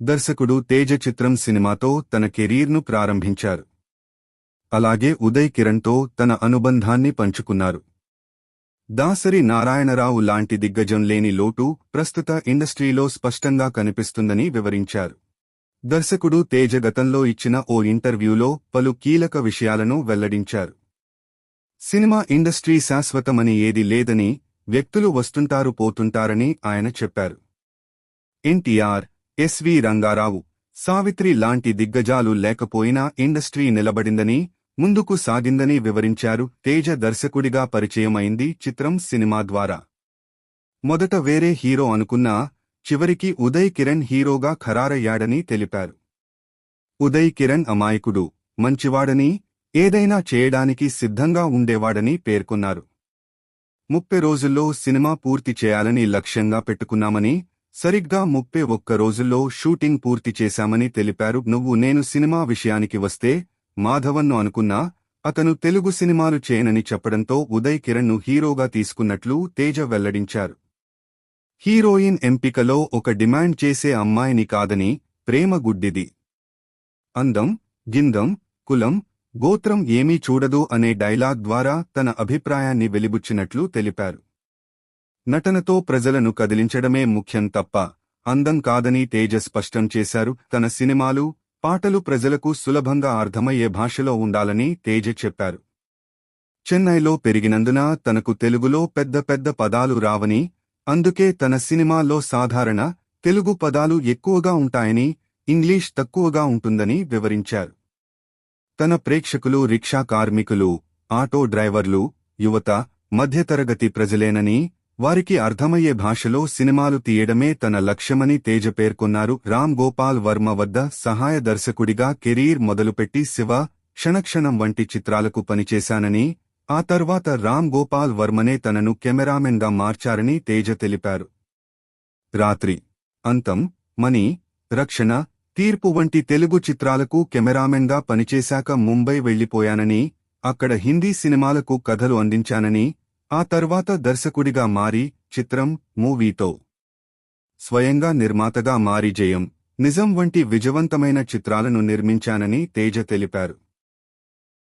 దర్శకుడు తేజ చిత్రం సినిమాతో తన కెరీర్ను ప్రారంభించారు. అలాగే ఉదయ్ కిరణ్తో తన అనుబంధాన్ని పంచుకున్నారు. దాసరి నారాయణరావు లాంటి దిగ్గజం లేని లోటు ప్రస్తుత ఇండస్ట్రీలో స్పష్టంగా కనిపిస్తుందని వివరించారు. దర్శకుడు తేజ గతంలో ఇచ్చిన ఓ ఇంటర్వ్యూలో పలు కీలక విషయాలను వెల్లడించారు. సినిమా ఇండస్ట్రీ శాశ్వతమని ఏది లేదని వ్యక్తులు వస్తుంటారు పోతుంటారని ఆయన చెప్పారు. ఎన్టీఆర్ ఎస్వి రంగారావు సావిత్రి లాంటి దిగ్గజాలు లేకపోయినా ఇండస్ట్రీ నిలబడిందని ముందుకు సాగిందని వివరించారు తేజ దర్శకుడిగా పరిచయమైంది చిత్రం సినిమా ద్వారా. మొదట వేరే హీరో అనుకున్నా చివరికి ఉదయ్ కిరణ్ హీరోగా ఖరారయ్యాడని తెలిపారు. ఉదయ్ కిరణ్ అమాయకుడు మంచివాడని ఏదైనా చేయడానికి సిద్ధంగా ఉండేవాడని పేర్కొన్నారు. ముప్పై రోజుల్లో సినిమా పూర్తి చేయాలని లక్ష్యంగా పెట్టుకున్నామని సరిగ్గా ముప్పై ఒక్క రోజుల్లో షూటింగ్ పూర్తి చేశామని తెలిపారు. నువ్వు నేను సినిమా విషయానికి వస్తే మాధవన్ను అనుకున్నా అతను తెలుగు సినిమాలు చేయనని చెప్పడంతో ఉదయ్ కిరణ్ను హీరోగా తీసుకున్నట్లు తేజ వెల్లడించారు. హీరోయిన్ ఎంపికలో ఒక డిమాండ్ చేసే అమ్మాయిని కాదని ప్రేమ గుడ్డిది. అందం గిందం కులం గోత్రం ఏమీ చూడదు అనే డైలాగ్ ద్వారా తన అభిప్రాయాన్ని వెలిబుచ్చినట్లు తెలిపారు. నటనతో ప్రజలను కదిలించడమే ముఖ్యం తప్ప అందం కాదని తేజ స్పష్టం చేశారు. తన సినిమాలు పాటలు ప్రజలకు సులభంగా అర్థమయ్యే భాషలో ఉండాలని తేజ చెప్పారు. చెన్నైలో పెరిగినందున తనకు తెలుగులో పెద్ద పెద్ద పదాలు రావని అందుకే తన సినిమాల్లో సాధారణ తెలుగు పదాలు ఎక్కువగా ఉంటాయని ఇంగ్లీష్ తక్కువగా ఉంటుందని వివరించారు. తన ప్రేక్షకులు రిక్షా కార్మికులు ఆటో డ్రైవర్లు యువత మధ్యతరగతి ప్రజలేనని వారికి అర్థమయ్యే భాషలో సినిమాలు తీయడమే తన లక్ష్యమని తేజ పేర్కొన్నారు. రామ్ గోపాల్ వర్మ వద్ద సహాయ దర్శకుడిగా కెరీర్ మొదలుపెట్టి శివ క్షణక్షణం వంటి చిత్రాలకు పనిచేశానని ఆ తర్వాత రామ్ గోపాల్ వర్మనే తనను కెమెరామెన్గా మార్చారని తేజ తెలిపారు. రాత్రి అంతం మణి రక్షణ తీర్పు వంటి తెలుగు చిత్రాలకు కెమెరామెన్గా పనిచేశాక ముంబై వెళ్ళిపోయానని అక్కడ హిందీ సినిమాలకు కథలు అందించానని ఆ తర్వాత దర్శకుడిగా మారి చిత్రం మూవీతో స్వయంగా నిర్మాతగా మారి జయం. నిజం వంటి విజయవంతమైన చిత్రాలను నిర్మించానని తేజ తెలిపారు.